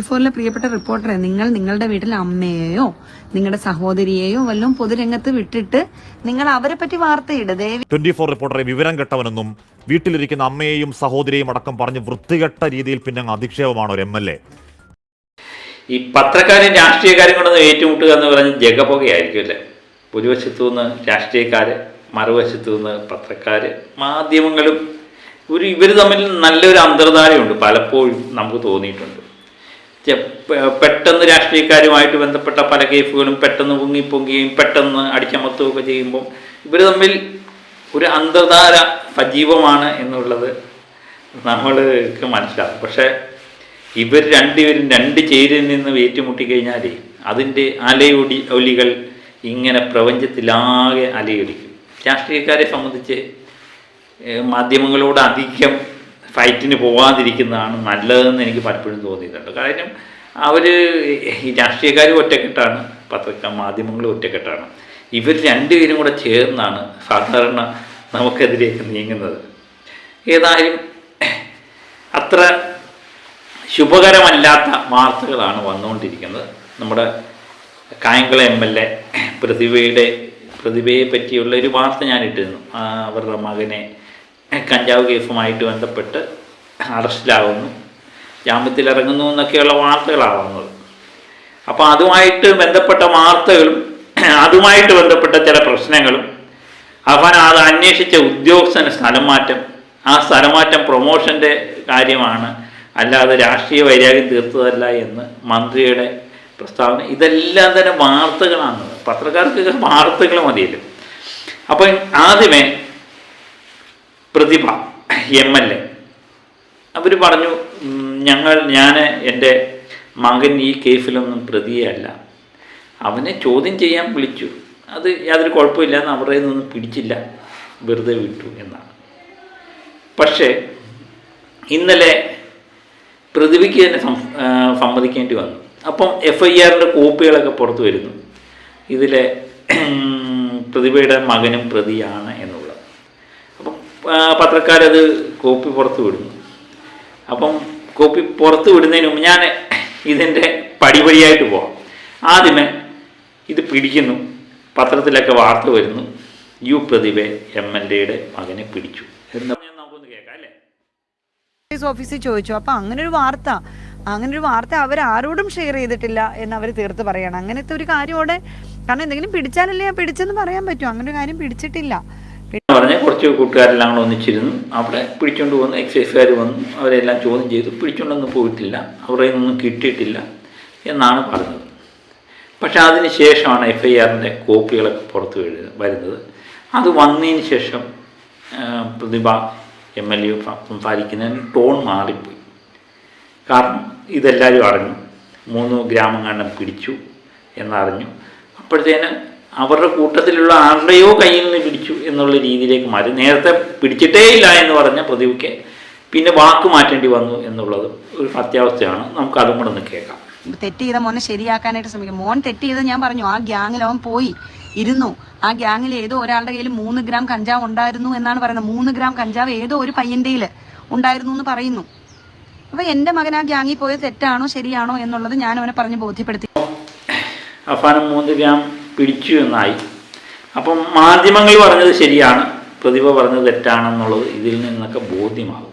ഫോറിലെ പ്രിയപ്പെട്ട റിപ്പോർട്ടറെ നിങ്ങൾ നിങ്ങളുടെ വീട്ടിലെ അമ്മയെയോ നിങ്ങളുടെ സഹോദരിയെയോ വല്ലതും പൊതുരംഗത്ത് വിട്ടിട്ട് നിങ്ങൾ അവരെ പറ്റി വാർത്തയിട്. ദേവി ട്വന്റി ഫോർ റിപ്പോർട്ടറെ വിവരം കെട്ടവനെന്നും വീട്ടിലിരിക്കുന്ന അമ്മയെയും സഹോദരിയെയും അടക്കം പറഞ്ഞ് വൃത്തികെട്ട രീതിയിൽ പിന്നെ അധിക്ഷേപമാണ് ഒരു എം എൽ എ. ഈ പത്രക്കാരും രാഷ്ട്രീയക്കാരും കൊണ്ടൊന്ന് ഏറ്റുമുട്ടുക എന്ന് പറഞ്ഞ് ജഗപുകയായിരിക്കും അല്ലേ? ഒരു വശത്തു നിന്ന് രാഷ്ട്രീയക്കാർ മറുവശത്തു നിന്ന് പത്രക്കാർ മാധ്യമങ്ങളും ഒരു ഇവർ തമ്മിൽ നല്ലൊരു അന്തർധാരയുണ്ട്. പലപ്പോഴും നമുക്ക് തോന്നിയിട്ടുണ്ട്. പെട്ടെന്ന് രാഷ്ട്രീയക്കാരുമായിട്ട് ബന്ധപ്പെട്ട പല കേസുകളും പെട്ടെന്ന് പൊങ്ങി പൊങ്ങുകയും പെട്ടെന്ന് അടിച്ചമർത്തുകയൊക്കെ ചെയ്യുമ്പം ഇവർ തമ്മിൽ ഒരു അന്തർധാര സജീവമാണ് എന്നുള്ളത് നമ്മൾക്ക് മനസ്സിലാവും. പക്ഷേ ഇവർ രണ്ടുപേരും രണ്ട് ചേരിൽ നിന്ന് ഏറ്റുമുട്ടി കഴിഞ്ഞാൽ അതിന്റെ അലയൊടി ഒലികൾ ഇങ്ങനെ പ്രപഞ്ചത്തിലാകെ അലയൊലിക്കും രാഷ്ട്രീയക്കാരെ സംബന്ധിച്ച് മാധ്യമങ്ങളോട് അധികം ഫൈറ്റിന് പോകാതിരിക്കുന്നതാണ് നല്ലതെന്ന് എനിക്ക് പലപ്പോഴും തോന്നിയിട്ടുണ്ട്. കാര്യം അവർ ഈ രാഷ്ട്രീയക്കാർ ഒറ്റക്കെട്ടാണ് പത്രക്കാർ മാധ്യമങ്ങളും ഒറ്റക്കെട്ടാണ്. ഇവർ രണ്ടുപേരും കൂടെ ചേർന്നാണ് സാധാരണ നമുക്കെതിരേക്ക് നീങ്ങുന്നത്. ഏതായാലും അത്ര ശുഭകരമല്ലാത്ത വാർത്തകളാണ് വന്നുകൊണ്ടിരിക്കുന്നത്. നമ്മുടെ കായംകുളം എം എൽ എ പ്രതിഭയുടെ പ്രതിഭയെ പറ്റിയുള്ള ഒരു വാർത്ത ഞാനിട്ടിരുന്നു. അവരുടെ മകനെ കഞ്ചാവ് കേസുമായിട്ട് ബന്ധപ്പെട്ട് അറസ്റ്റിലാകുന്നു. ജാമ്യത്തിൽ ഇറങ്ങുന്നു എന്നൊക്കെയുള്ള വാർത്തകളാണ് വന്നത് അപ്പോൾ അതുമായിട്ട് ബന്ധപ്പെട്ട വാർത്തകളും അതുമായിട്ട് ബന്ധപ്പെട്ട ചില പ്രശ്നങ്ങളും അവൻ അത് അന്വേഷിച്ച ഉദ്യോഗസ്ഥന് സ്ഥലം മാറ്റം ആ സ്ഥലമാറ്റം പ്രൊമോഷന്റെ കാര്യമാണ്. അല്ലാതെ രാഷ്ട്രീയ വൈരാഗ്യം തീർത്തതല്ല എന്ന് മന്ത്രിയുടെ പ്രസ്താവന. ഇതെല്ലാം തന്നെ വാർത്തകളാണ്. പത്രക്കാർക്കൊക്കെ വാർത്തകൾ മതിയല്ലോ. അപ്പം ആദ്യമേ പ്രതിഭ എം എൽ എ അവർ പറഞ്ഞു ഞങ്ങൾ ഞാൻ എന്റെ മകൻ ഈ കേസിലൊന്നും പ്രതിയല്ല അവനെ ചോദ്യം ചെയ്യാൻ വിളിച്ചു. അത് യാതൊരു കുഴപ്പമില്ല എന്ന് അവരുടെ നിന്നും പിടിച്ചില്ല. വെറുതെ വിട്ടു എന്നാണ്. പക്ഷേ ഇന്നലെ പ്രതിഭയ്ക്ക് തന്നെ സമ്മതിക്കേണ്ടി വന്നു. അപ്പം എഫ് ഐ ആറിന്റെ കോപ്പികളൊക്കെ പുറത്തു വരുന്നു. ഇതിലെ പ്രതിഭയുടെ മകനും പ്രതിയാണ് ആ, പത്രക്കാരത് കോപ്പി പുറത്ത് വിടുന്നു. അപ്പം കോപ്പി പുറത്ത് വിടുന്നതിന് മുമ്പ് ഞാൻ ഇതിന്റെ പടിപടിയായിട്ട് പോവാം. ആദ്യമേ ഇത് പിടിക്കുന്നു. പത്രത്തിലൊക്കെ വാർത്ത വരുന്നു. യു പ്രതിഭ എം എൽ എയുടെ മകനെ പിടിച്ചു. എന്ന് നമുക്കൊന്ന് കേൾക്കാം അല്ലേ? പോലീസ് ഓഫീസിൽ ചോദിച്ചു അപ്പൊ അങ്ങനൊരു വാർത്ത അങ്ങനെ ഒരു വാർത്ത അവർ ആരോടും ഷെയർ ചെയ്തിട്ടില്ല എന്ന് അവർ തീർത്ത് പറയണം. അങ്ങനത്തെ ഒരു കാര്യം അവിടെ കാരണം എന്തെങ്കിലും പിടിച്ചാലല്ലേ പിടിച്ചെന്ന് പറയാൻ പറ്റും. അങ്ങനൊരു കാര്യം പിടിച്ചിട്ടില്ല. കുറച്ച് കൂട്ടുകാരെല്ലാം കൂടെ ഒന്നിച്ചിരുന്നു. അവിടെ പിടിച്ചുകൊണ്ട് വന്നു എക്സൈസുകാർ വന്നു അവരെല്ലാം ചോദ്യം ചെയ്തു. പിടിച്ചുകൊണ്ടൊന്നും പോയിട്ടില്ല. അവരെ ഒന്നും കിട്ടിയിട്ടില്ല എന്നാണ് പറഞ്ഞത്. പക്ഷേ അതിന് ശേഷമാണ് എഫ് ഐ ആറിന്റെ കോപ്പികളൊക്കെ പുറത്ത് വരുന്നത്. അത് വന്നതിന് ശേഷം പ്രതിഭ എം എൽ എ സംസാരിക്കുന്നതിന് ടോൺ മാറിപ്പോയി. കാരണം ഇതെല്ലാവരും അറിഞ്ഞു. മൂന്ന് ഗ്രാമങ്ങാണ്ടം പിടിച്ചു എന്നറിഞ്ഞു. അപ്പോഴത്തേന് അവരുടെ കൂട്ടത്തിലുള്ള ആരുടെയോ കയ്യിൽ നിന്ന് പിടിച്ചു എന്നുള്ള രീതിയിലേക്ക് മാറി. നേരത്തെ പിടിച്ചിട്ടേ ഇല്ല എന്ന് പറഞ്ഞ പ്രതിഭയ്ക്ക് പിന്നെ വാക്ക് മാറ്റേണ്ടി വന്നു എന്നുള്ളത് ഒരു അത്യാവസ്ഥയാണ്. നമുക്ക് അതും കൂടെ ഒന്ന് കേൾക്കാം. തെറ്റ് ചെയ്ത മോനെ ശരിയാക്കാനായിട്ട് ശ്രമിക്കും. മോൻ തെറ്റ് ചെയ്ത് ഞാൻ പറഞ്ഞു. ആ ഗ്യാങ്ങിൽ അവൻ പോയി ഇരുന്നു. ആ ഗ്യാങ്ങിൽ ഏതോ ഒരാളുടെ കയ്യിൽ മൂന്ന് ഗ്രാം കഞ്ചാവ് ഉണ്ടായിരുന്നു എന്നാണ് പറയുന്നത്. മൂന്ന് ഗ്രാം കഞ്ചാവ് ഏതോ ഒരു പയ്യന്റെ ഉണ്ടായിരുന്നു എന്ന് പറയുന്നു. അപ്പൊ എന്റെ മകൻ ആ ഗ്യാങ്ങിൽ പോയത് തെറ്റാണോ ശരിയാണോ എന്നുള്ളത് ഞാൻ അവനെ പറഞ്ഞ് ബോധ്യപ്പെടുത്തി. അവസാനം മൂന്ന് ഗ്രാം പിടിച്ചു എന്നായി. അപ്പം മാധ്യമങ്ങൾ പറഞ്ഞത് ശരിയാണ് പ്രതിഭ പറഞ്ഞത് തെറ്റാണെന്നുള്ളത് ഇതിൽ നിന്നൊക്കെ ബോധ്യമാകും.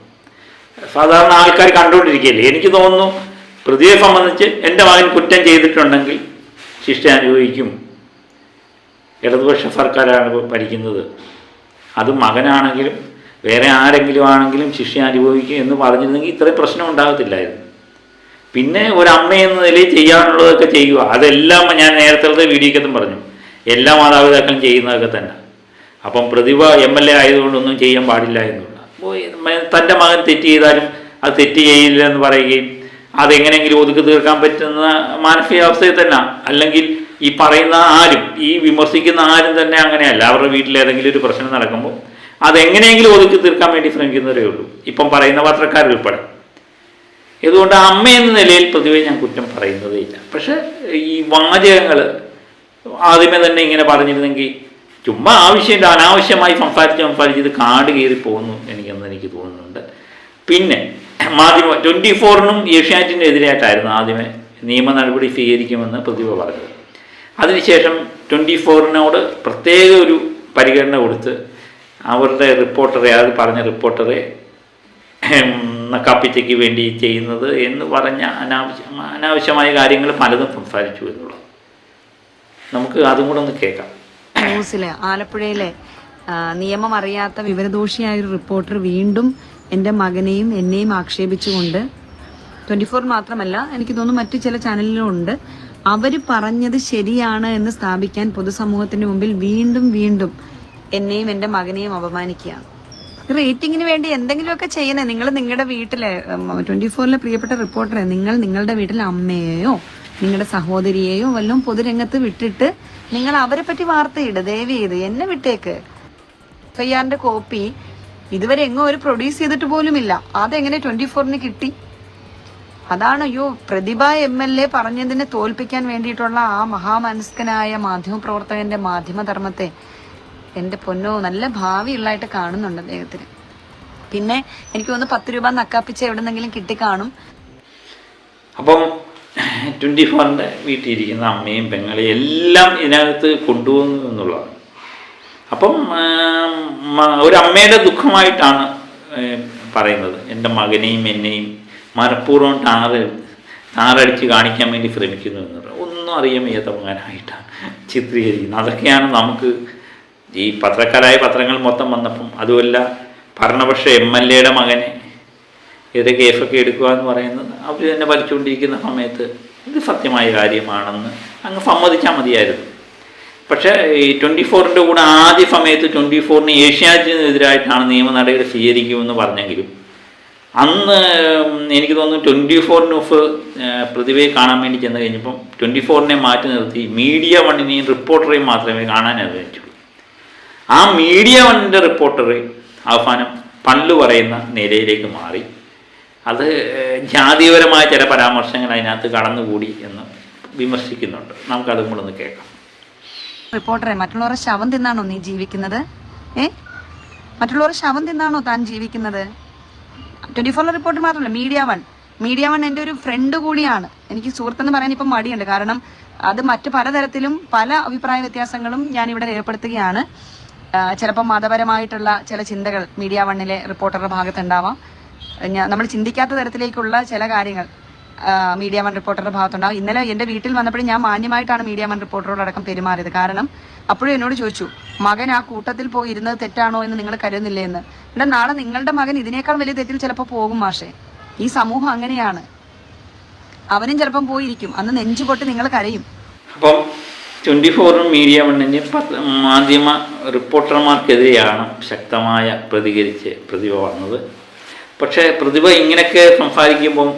സാധാരണ ആൾക്കാർ കണ്ടുകൊണ്ടിരിക്കുകയല്ലേ? എനിക്ക് തോന്നുന്നു പ്രതിയെ സംബന്ധിച്ച് എന്റെ മകൻ കുറ്റം ചെയ്തിട്ടുണ്ടെങ്കിൽ ശിക്ഷ അനുഭവിക്കും. ഇടതുപക്ഷ സർക്കാരാണ് ഭരിക്കുന്നത് അത് മകനാണെങ്കിലും വേറെ ആരെങ്കിലും ആണെങ്കിലും ശിക്ഷ അനുഭവിക്കും എന്ന് പറഞ്ഞിരുന്നെങ്കിൽ ഇത്രയും പ്രശ്നം ഉണ്ടാകത്തില്ലായിരുന്നു. പിന്നെ ഒരമ്മ എന്ന നിലയിൽ ചെയ്യാനുള്ളതൊക്കെ ചെയ്യുക. അതെല്ലാം ഞാൻ നേരത്തെ വീഡിയോക്കത്തും പറഞ്ഞു. എല്ലാ മാതാപിതാക്കളും ചെയ്യുന്നതൊക്കെ തന്നെ. അപ്പം പ്രതിഭ എം എൽ എ ആയതുകൊണ്ടൊന്നും ചെയ്യാൻ പാടില്ല എന്നുള്ള. തന്റെ മകൻ തെറ്റ് ചെയ്താലും അത് തെറ്റ് ചെയ്യില്ല എന്ന് പറയുകയും അതെങ്ങനെയെങ്കിലും ഒതുക്കി തീർക്കാൻ പറ്റുന്ന മാനസികാവസ്ഥയിൽ തന്നെ. അല്ലെങ്കിൽ ഈ പറയുന്ന ആരും ഈ വിമർശിക്കുന്ന ആരും തന്നെ അങ്ങനെയല്ല. അവരുടെ വീട്ടിൽ ഏതെങ്കിലും ഒരു പ്രശ്നം നടക്കുമ്പോൾ അതെങ്ങനെയെങ്കിലും ഒതുക്കി തീർക്കാൻ വേണ്ടി ശ്രമിക്കുന്നവരേ ഉള്ളൂ. ഇപ്പം പറയുന്ന പത്രക്കാരുൾപ്പെടെ. ഇതുകൊണ്ട് അമ്മ എന്ന നിലയിൽ പൊതുവെ ഞാൻ കുറ്റം പറയുന്നതേ ഇല്ല പക്ഷെ ഈ വാചകങ്ങൾ ആദ്യമേ തന്നെ ഇങ്ങനെ പറഞ്ഞിരുന്നെങ്കിൽ ചുമ്മാ ആവശ്യമില്ല അനാവശ്യമായി സംസാരിച്ച് സംസാരിച്ച് ഇത് കാട് കയറി പോകുന്നു എനിക്കെന്ന് എനിക്ക് തോന്നുന്നുണ്ട്. പിന്നെ മാധ്യമ ട്വന്റി ഫോറിനും ഏഷ്യാനെറ്റിനും എതിരായിട്ടായിരുന്നു ആദ്യമേ നിയമ നടപടി സ്വീകരിക്കുമെന്ന് പ്രതിഭ പറഞ്ഞത്. അതിനുശേഷം ട്വന്റി ഫോറിനോട് പ്രത്യേക ഒരു പരിഗണന കൊടുത്ത് അവരുടെ റിപ്പോർട്ടറെ അത് പറഞ്ഞ റിപ്പോർട്ടറെ ഉം, നക്കാപ്പിച്ചയ്ക്ക് വേണ്ടി ചെയ്യുന്നത് എന്ന് പറഞ്ഞ അനാവശ്യ അനാവശ്യമായ കാര്യങ്ങൾ പലതും സംസാരിച്ചു എന്നുള്ളത്. നമുക്ക് അതും കൂടെ ഒന്ന് കേൾക്കാം. ന്യൂസിലെ ആലപ്പുഴയിലെ നിയമം അറിയാത്ത വിവരദോഷിയായ ഒരു റിപ്പോർട്ടർ വീണ്ടും എന്റെ മകനെയും എന്നെയും ആക്ഷേപിച്ചുകൊണ്ട് ട്വന്റി ഫോർ മാത്രമല്ല എനിക്ക് തോന്നുന്നു മറ്റു ചില ചാനലിലും ഉണ്ട്. അവർ പറഞ്ഞത് ശരിയാണ് എന്ന് സ്ഥാപിക്കാൻ പൊതുസമൂഹത്തിന്റെ മുമ്പിൽ വീണ്ടും വീണ്ടും എന്നെയും എന്റെ മകനെയും അപമാനിക്കുകയാണ്. റേറ്റിംഗിന് വേണ്ടി എന്തെങ്കിലുമൊക്കെ ചെയ്യണേ നിങ്ങൾ നിങ്ങളുടെ വീട്ടിലെ ട്വന്റി ഫോറിലെ പ്രിയപ്പെട്ട റിപ്പോർട്ടറെ നിങ്ങൾ നിങ്ങളുടെ വീട്ടിലെ അമ്മയെയോ നിങ്ങളുടെ സഹോദരിയെയോ വല്ലതും പൊതുരംഗത്ത് വിട്ടിട്ട് നിങ്ങൾ അവരെ പറ്റി വാർത്തയിട് ദയവ് ചെയ്ത് എന്നെ വിട്ടേക്ക്. എഫ് ഐ ആറിന്റെ കോപ്പി ഇതുവരെ എങ്ങോ ഒരു പ്രൊഡ്യൂസ് ചെയ്തിട്ട് പോലുമില്ല. അതെങ്ങനെ ട്വന്റി ഫോറിന് കിട്ടി? അതാണ് അയ്യോ പ്രതിഭ എം എൽ എ പറഞ്ഞതിനെ തോൽപ്പിക്കാൻ വേണ്ടിയിട്ടുള്ള ആ മഹാമനസ്കനായ മാധ്യമപ്രവർത്തകന്റെ മാധ്യമധർമ്മത്തെ എന്റെ പൊന്നോ നല്ല ഭാവിയുള്ളതായിട്ട് കാണുന്നുണ്ട് അദ്ദേഹത്തിന്. പിന്നെ എനിക്ക് തോന്നുന്നു പത്ത് രൂപ നക്കാപ്പിച്ച് എവിടെന്നെങ്കിലും കിട്ടിക്കാണും അപ്പം ട്വന്റി ഫോറിന്റെ വീട്ടിലിരിക്കുന്ന അമ്മയും പെങ്ങളെയും എല്ലാം ഇതിനകത്ത് കൊണ്ടുപോകുന്നു എന്നുള്ളതാണ്. അപ്പം ഒരമ്മയുടെ ദുഃഖമായിട്ടാണ് പറയുന്നത്. എന്റെ മകനെയും എന്നെയും മനഃപൂർവം ടാറ് ടാറടിച്ച് കാണിക്കാൻ വേണ്ടി ശ്രമിക്കുന്നു എന്നുള്ളത് ഒന്നും അറിയാൻ വയ്യാത്ത മകനായിട്ടാണ് ചിത്രീകരിക്കുന്നത്. അതൊക്കെയാണ് നമുക്ക് ഈ പത്രക്കാരായ പത്രങ്ങൾ മൊത്തം വന്നപ്പം അതുമല്ല ഭരണപക്ഷ എം എൽ എയുടെ മകനെ ഏത് കേസൊക്കെ എടുക്കുക എന്ന് പറയുന്നത് അവർ തന്നെ വലിച്ചുകൊണ്ടിരിക്കുന്ന സമയത്ത് ഇത് സത്യമായ കാര്യമാണെന്ന് അങ്ങ് സമ്മതിച്ചാൽ മതിയായിരുന്നു. പക്ഷേ ഈ ട്വന്റി ഫോറിന്റെ കൂടെ ആദ്യ സമയത്ത് ട്വന്റി ഫോറിന് ഏഷ്യാനെറ്റിനെതിരായിട്ടാണ് നിയമ നടപടി സ്വീകരിക്കുമെന്ന് പറഞ്ഞെങ്കിലും അന്ന് എനിക്ക് തോന്നുന്നു ട്വന്റി ഫോർ ന്യൂസ് പ്രതിഭയെ കാണാൻ വേണ്ടി ചെന്ന് കഴിഞ്ഞപ്പം ട്വന്റി ഫോറിനെ മാറ്റി നിർത്തി. മീഡിയ വണ്ണിനെയും റിപ്പോർട്ടറെയും മാത്രമേ കാണാൻ അനുവദിച്ചുള്ളൂ ആ മീഡിയ വണ്ണിന്റെ റിപ്പോർട്ടർ അവസാനം പള്ളു പറയുന്ന നിലയിലേക്ക് മാറി. അത് ജാതിപരമായ ചില പരാമർശങ്ങൾ അതിനകത്ത് കടന്നുകൂടി എന്ന് വിമർശിക്കുന്നുണ്ട്. നമുക്കതും കൂടെ ഒന്ന് കേൾക്കാം. റിപ്പോർട്ടറെ മറ്റുള്ളവരുടെ ശവം തിന്നാണോ നീ ജീവിക്കുന്നത്? ഏ? മറ്റുള്ളവരുടെ ശവം തിന്നാണോ താൻ ജീവിക്കുന്നത്? ട്വന്റി ഫോറിലെ റിപ്പോർട്ടർ മാത്രമല്ല മീഡിയ വൺ മീഡിയ വൺ എന്റെ ഒരു ഫ്രണ്ട് കൂടിയാണ്. എനിക്ക് സുഹൃത്തെന്ന് പറയാൻ ഇപ്പം മടിയുണ്ട്. കാരണം അത് മറ്റു പലതരത്തിലും പല അഭിപ്രായ വ്യത്യാസങ്ങളും ഞാൻ ഇവിടെ രേഖപ്പെടുത്തുകയാണ്. ചിലപ്പോൾ മതപരമായിട്ടുള്ള ചില ചിന്തകൾ മീഡിയ വണ്ണിലെ റിപ്പോർട്ടറുടെ ഭാഗത്തുണ്ടാവാം. നമ്മൾ ചിന്തിക്കാത്ത തരത്തിലേക്കുള്ള ചില കാര്യങ്ങൾ മീഡിയ വൺ റിപ്പോർട്ടറുടെ ഭാഗത്തുണ്ടാവും. ഇന്നലെ എന്റെ വീട്ടിൽ വന്നപ്പോഴും ഞാൻ മാന്യമായിട്ടാണ് മീഡിയ വൺ റിപ്പോർട്ടറോടക്കം പെരുമാറിയത്. കാരണം അപ്പോഴും എന്നോട് ചോദിച്ചു മകൻ ആ കൂട്ടത്തിൽ പോയി ഇരുന്നത് തെറ്റാണോ എന്ന് നിങ്ങൾ കരുതുന്നില്ലേ എന്ന്? എന്നാൽ നാളെ നിങ്ങളുടെ മകൻ ഇതിനേക്കാൾ വലിയ തെറ്റിൽ ചിലപ്പോൾ പോകും മാഷേ. ഈ സമൂഹം അങ്ങനെയാണ്. അവനും ചിലപ്പം പോയിരിക്കും. അന്ന് നെഞ്ചു പൊട്ടി നിങ്ങൾ കരയും. അപ്പം ട്വന്റി ഫോറും മീഡിയ വണ്ണിന് മാധ്യമ റിപ്പോർട്ടർമാർക്കെതിരെയാണ് ശക്തമായ പ്രതികരിച്ച് പ്രതിഭ വന്നത്. പക്ഷേ പ്രതിഭ ഇങ്ങനെയൊക്കെ സംസാരിക്കുമ്പം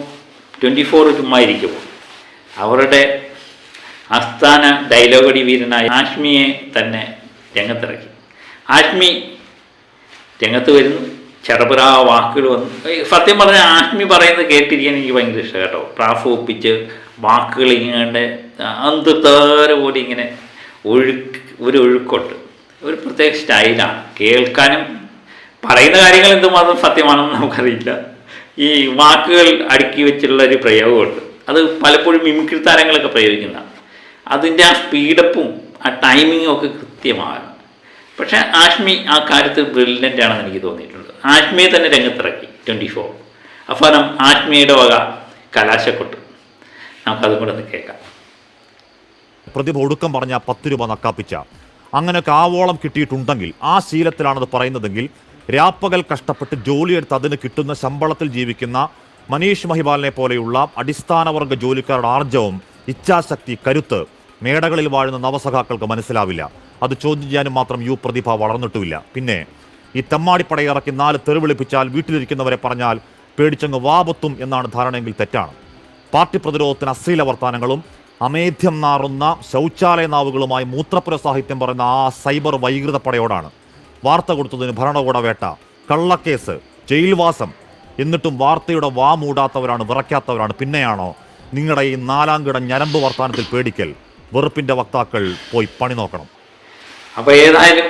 ട്വന്റി ഫോർ ചുമ്മാ ഇരിക്കുമ്പോൾ അവരുടെ ആസ്ഥാന ഡയലോഗടി വീരനായ ആഷ്മിയെ തന്നെ രംഗത്തിറക്കി. ആഷ്മി രംഗത്ത് വരുന്നു. ചെറുപുരാ വാക്കുകൾ വന്നു. സത്യം പറഞ്ഞാൽ ആഷ്മി പറയുന്നത് കേട്ടിരിക്കാൻ എനിക്ക് ഭയങ്കര ഇഷ്ടം കേട്ടോ. പ്രാഫ് ഒപ്പിച്ച് വാക്കുകൾ ഇങ്ങനെ അന്തത്താര പോലെ ഇങ്ങനെ ഒഴുക്ക് ഒരു ഒഴുക്കുണ്ട്. ഒരു പ്രത്യേക സ്റ്റൈലാണ്. കേൾക്കാനും പറയുന്ന കാര്യങ്ങൾ എന്തുമാത്രം സത്യമാണെന്ന് നമുക്കറിയില്ല. ഈ വാക്കുകൾ അടുക്കി വെച്ചുള്ള ഒരു പ്രയോഗമുണ്ട്. അത് പലപ്പോഴും മിമിക്രി താരങ്ങളൊക്കെ പ്രയോഗിക്കുന്നതാണ്. അതിന്റെ ആ സ്പീഡപ്പും ആ ടൈമിങ്ങും ഒക്കെ കൃത്യമാണ്. പക്ഷേ ആഷ്മി ആ കാര്യത്തിൽ ബ്രില്യന്റ് ആണെന്ന് എനിക്ക് തോന്നിയിട്ടുണ്ട്. ആഷ്മിയെ തന്നെ രംഗത്തിറക്കി. ട്വന്റി ഫോർ അവസാനം ആഷ്മിയുടെ വക കലാശക്കൊട്ട്. നമുക്കതും കൂടെ ഒന്ന് കേൾക്കാം. പ്രതിഭ ഒടുക്കം പറഞ്ഞ പത്ത് രൂപ നക്കാപ്പിച്ച. അങ്ങനെയൊക്കെ ആവോളം കിട്ടിയിട്ടുണ്ടെങ്കിൽ ആ ശീലത്തിലാണത് പറയുന്നതെങ്കിൽ രാപ്പകൽ കഷ്ടപ്പെട്ട് ജോലിയെടുത്ത് അതിന് കിട്ടുന്ന ശമ്പളത്തിൽ ജീവിക്കുന്ന മനീഷ് മഹിബാലിനെ പോലെയുള്ള അടിസ്ഥാനവർഗ ജോലിക്കാരുടെ ആർജവും ഇച്ഛാശക്തി കരുത്ത് മേടകളിൽ വാഴുന്ന നവസഖാക്കൾക്ക് മനസ്സിലാവില്ല. അത് ചോദ്യം ചെയ്യാനും മാത്രം യു പ്രതിഭ വളർന്നിട്ടുമില്ല. പിന്നെ ഈ തെമ്മാടിപ്പടയിറക്കി നാല് തെറിവിളിപ്പിച്ചാൽ വീട്ടിലിരിക്കുന്നവരെ പറഞ്ഞാൽ പേടിച്ചങ്ങ് വാപത്തും എന്നാണ് ധാരണയെങ്കിൽ തെറ്റാണ്. പാർട്ടി പ്രതിരോധത്തിന് അശ്ലീല വർത്താനങ്ങളും അമേധ്യം നാറുന്ന ശൗചാലയ നാവുകളുമായി മൂത്രപ്പുര സാഹിത്യം പറയുന്ന ആ സൈബർ വൈകൃത പടയോടാണ്. വാർത്ത കൊടുത്തതിന് ഭരണകൂട വേട്ട. കള്ളക്കേസ് ജയിൽവാസം. എന്നിട്ടും വാർത്തയുടെ വാ മൂടാത്തവരാണ് വിറയ്ക്കാത്തവരാണ്. പിന്നെയാണോ നിങ്ങളുടെ ഈ നാലാംകിട ഞരമ്പ് വർത്താനത്തിൽ പേടിക്കൽ? വെറുപ്പിന്റെ വക്താക്കൾ പോയി പണി നോക്കണം. അപ്പോൾ ഏതായാലും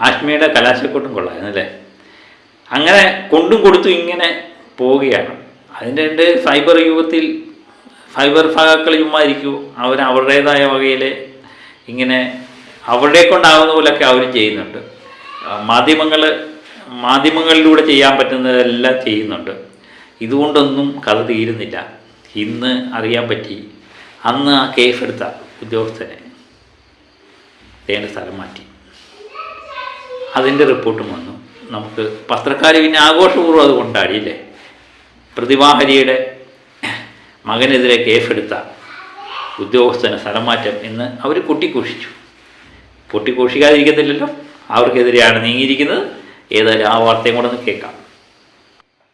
ആത്മീയുടെ കലാശക്കൊട്ടും കൊള്ളായിരുന്നല്ലേ അങ്ങനെ കൊണ്ടും കൊടുത്തും ഇങ്ങനെ പോവുകയാണ്. അതിന്റെ രണ്ട് സൈബർ യുഗത്തിൽ ഫൈബർ ഫാക്കൾ ചുമ്മാ ഇരിക്കൂ അവർ അവരുടേതായ വകയിൽ ഇങ്ങനെ അവരുടെ കൊണ്ടാവുന്ന പോലെയൊക്കെ അവരും ചെയ്യുന്നുണ്ട്. മാധ്യമങ്ങൾ മാധ്യമങ്ങളിലൂടെ ചെയ്യാൻ പറ്റുന്നതെല്ലാം ചെയ്യുന്നുണ്ട്. ഇതുകൊണ്ടൊന്നും കഥ തീരുന്നില്ല. ഇന്ന് അറിയാൻ പറ്റി. അന്ന് ആ കേസ് എടുത്ത ഉദ്യോഗസ്ഥനെ വേണ്ട സ്ഥലം മാറ്റി. അതിന്റെ റിപ്പോർട്ടും വന്നു. നമുക്ക് പത്രക്കാർ പിന്നെ ആഘോഷപൂർവം അത് കൊണ്ടാടിയില്ലേ പ്രതിഭാഹരിയുടെ മകനെതിരെ കേസെടുത്ത ഉദ്യോഗസ്ഥന് സ്ഥലമാറ്റം എന്ന് അവർ കൊട്ടിഘോഷിച്ചു. പൊട്ടിഘോഷിക്കാതിരിക്കത്തില്ലല്ലോ അവർക്കെതിരെയാണ് നീങ്ങിയിരിക്കുന്നത്. ഏതായാലും ആ വാർത്തയും കൂടെ ഒന്ന് കേൾക്കാം.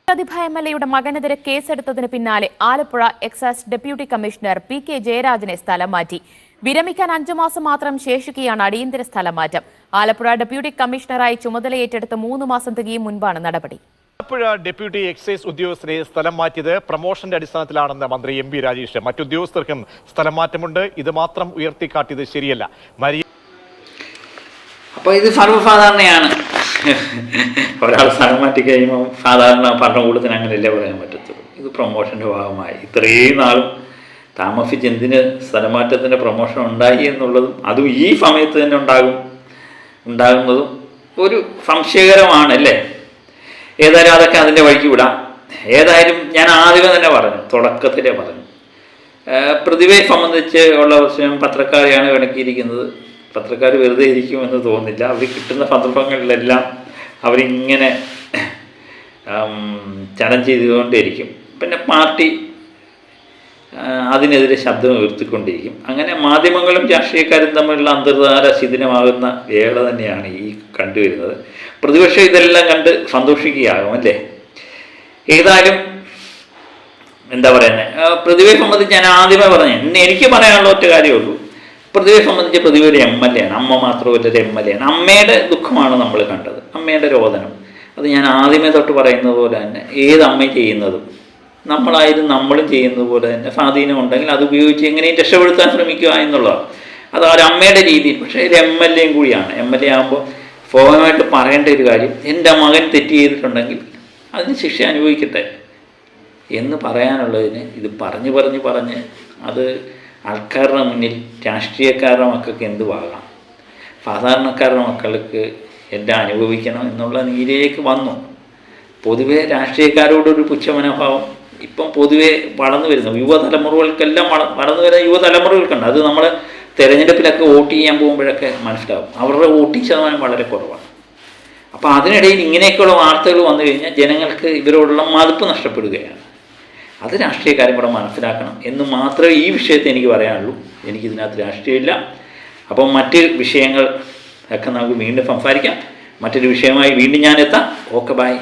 പ്രതിഭ എം എൽ എയുടെ മകനെതിരെ കേസെടുത്തതിന് പിന്നാലെ Alappuzha excise deputy commissioner P K ജയരാജനെ സ്ഥലം മാറ്റി വിരമിക്കാൻ അഞ്ചു മാസം മാത്രം ശേഷിക്കുകയാണ് അടിയന്തര സ്ഥലം മാറ്റം ആലപ്പുഴ ഡെപ്യൂട്ടി കമ്മീഷണറായി ചുമതലയേറ്റെടുത്ത് മൂന്ന് മാസം തികയും മുൻപാണ് നടപടി. ആലപ്പുഴ ഡെപ്യൂട്ടി എക്സൈസ് ഉദ്യോഗസ്ഥരെ സ്ഥലം മാറ്റിയത് പ്രമോഷന്റെ അടിസ്ഥാനത്തിലാണെന്ന് മന്ത്രി എം പി രാജേഷ്. മറ്റുദ്യോഗസ്ഥർക്കും സ്ഥലം മാറ്റമുണ്ട്. ഇത് മാത്രം ഉയർത്തിക്കാട്ടിയത് ശരിയല്ല. മരിയ അപ്പോൾ ഇത് സർവസാധാരണയാണ്. ഒരാൾ സ്ഥലം മാറ്റി കഴിയുമ്പോൾ സാധാരണ ഭരണകൂടത്തിന് അങ്ങനെയല്ലേ പറയാൻ പറ്റത്തുള്ളൂ. ഇത് പ്രൊമോഷന്റെ ഭാഗമായി. ഇത്രയും നാളും താമസിച്ച് എന്തിന് സ്ഥലമാറ്റത്തിന്റെ പ്രൊമോഷൻ ഉണ്ടായി എന്നുള്ളതും അതും ഈ സമയത്ത് തന്നെ ഉണ്ടാകും ഉണ്ടാകുന്നതും ഒരു സംശയകരമാണ് അല്ലേ? ഏതായാലും അതൊക്കെ അതിന്റെ വഴിക്ക് വിടാം. ഏതായാലും ഞാൻ ആദ്യമേ തന്നെ പറഞ്ഞു തുടക്കത്തിലേ പറഞ്ഞു. പ്രതിഭയെ സംബന്ധിച്ച് ഉള്ള പ്രശ്നം പത്രക്കാരെയാണ് ഇണക്കിയിരിക്കുന്നത് പത്രക്കാർ വെറുതെ ഇരിക്കുമെന്ന് തോന്നുന്നില്ല. അവർ കിട്ടുന്ന സന്ദർഭങ്ങളിലെല്ലാം അവരിങ്ങനെ ചലഞ്ച് ചെയ്തുകൊണ്ടേയിരിക്കും. പിന്നെ പാർട്ടി അതിനെതിരെ ശബ്ദം ഉയർത്തിക്കൊണ്ടിരിക്കും. അങ്ങനെ മാധ്യമങ്ങളും രാഷ്ട്രീയക്കാരും തമ്മിലുള്ള അന്തർധാര ശിഥിലമാകുന്ന വേള തന്നെയാണ് ഈ കണ്ടുവരുന്നത്. പ്രതിപക്ഷം ഇതെല്ലാം കണ്ട് സന്തോഷിക്കുകയാകും അല്ലേ? ഏതായാലും എന്താ പറയുന്നത് പ്രതിഭയെ സംബന്ധിച്ച് ഞാൻ ആദ്യമേ പറഞ്ഞു എന്നെ എനിക്ക് പറയാനുള്ള ഒറ്റ കാര്യമുള്ളൂ പ്രതിഭയെ സംബന്ധിച്ച് പ്രതിഭ ഒരു എം എൽ എ ആണ്. അമ്മ മാത്രമല്ല ഒരു എം എൽ എ ആണ്. അമ്മയുടെ ദുഃഖമാണ് നമ്മൾ കണ്ടത്. അമ്മയുടെ രോദനം. അത് ഞാൻ ആദ്യമേ തൊട്ട് പറയുന്നത് പോലെ തന്നെ ഏത് അമ്മ ചെയ്യുന്നതും നമ്മളായാലും നമ്മളും ചെയ്യുന്നത് പോലെ തന്നെ സ്വാധീനം ഉണ്ടെങ്കിൽ അത് ഉപയോഗിച്ച് എങ്ങനെയും രക്ഷപ്പെടുത്താൻ ശ്രമിക്കുക എന്നുള്ളതാണ്. അത് ആ ഒരു അമ്മയുടെ രീതിയിൽ പക്ഷേ ഒരു എം എൽ എയും കൂടിയാണ്. എം എൽ എ ആകുമ്പോൾ സ്വാഭാവികമായിട്ട് പറയേണ്ട ഒരു കാര്യം എന്റെ മകൻ തെറ്റ് ചെയ്തിട്ടുണ്ടെങ്കിൽ അതിന് ശിക്ഷ അനുഭവിക്കട്ടെ. എന്ന് പറയാനുള്ളതിന് ഇത് പറഞ്ഞ് പറഞ്ഞ് പറഞ്ഞ് അത് ആൾക്കാരുടെ മുന്നിൽ രാഷ്ട്രീയക്കാരുടെ മക്കൾക്ക് എന്ത് വാകാം സാധാരണക്കാരുടെ മക്കൾക്ക് എല്ലാം അനുഭവിക്കണം എന്നുള്ള നീതിയിലേക്ക് വന്നു. പൊതുവെ രാഷ്ട്രീയക്കാരോടൊരു പുച്ഛമനോഭാവം ഇപ്പം പൊതുവെ വളർന്നു വരുന്നു. യുവതലമുറകൾക്കെല്ലാം വള വളർന്നു വരുന്ന യുവതലമുറകൾക്കുണ്ട്. അത് നമ്മൾ തെരഞ്ഞെടുപ്പിലൊക്കെ വോട്ട് ചെയ്യാൻ പോകുമ്പോഴൊക്കെ മനസ്സിലാവും. അവരുടെ വോട്ടിംഗ് ശതമാനം വളരെ കുറവാണ്. അപ്പോൾ അതിനിടയിൽ ഇങ്ങനെയൊക്കെയുള്ള വാർത്തകൾ വന്നു കഴിഞ്ഞാൽ ജനങ്ങൾക്ക് ഇവരോടുള്ള മതിപ്പ് നഷ്ടപ്പെടുകയാണ്. അത് രാഷ്ട്രീയക്കാരും കൂടെ മനസ്സിലാക്കണം എന്ന് മാത്രമേ ഈ വിഷയത്തെ എനിക്ക് പറയാനുള്ളൂ. എനിക്കിതിനകത്ത് രാഷ്ട്രീയമില്ല. അപ്പം മറ്റ് വിഷയങ്ങൾ ഒക്കെ നമുക്ക് വീണ്ടും സംസാരിക്കാം. മറ്റൊരു വിഷയമായി വീണ്ടും ഞാൻ ഓക്കെ ബൈ.